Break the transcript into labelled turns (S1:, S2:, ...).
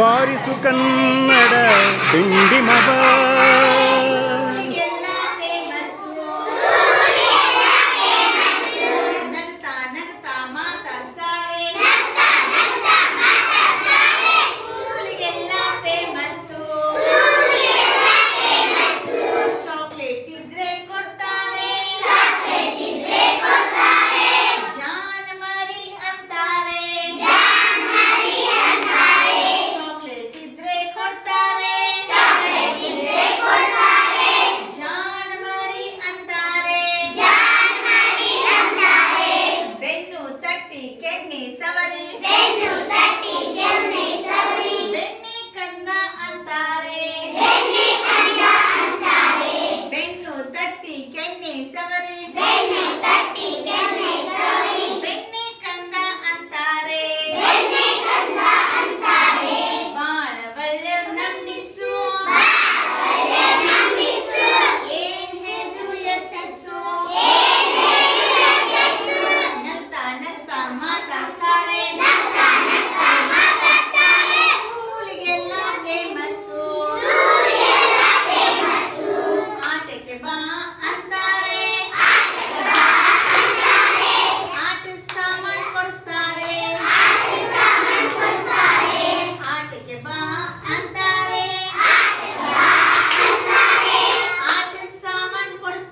S1: ಬಾರಿಸು ಕನ್ನಡ ಬಿಂಡಿಮವ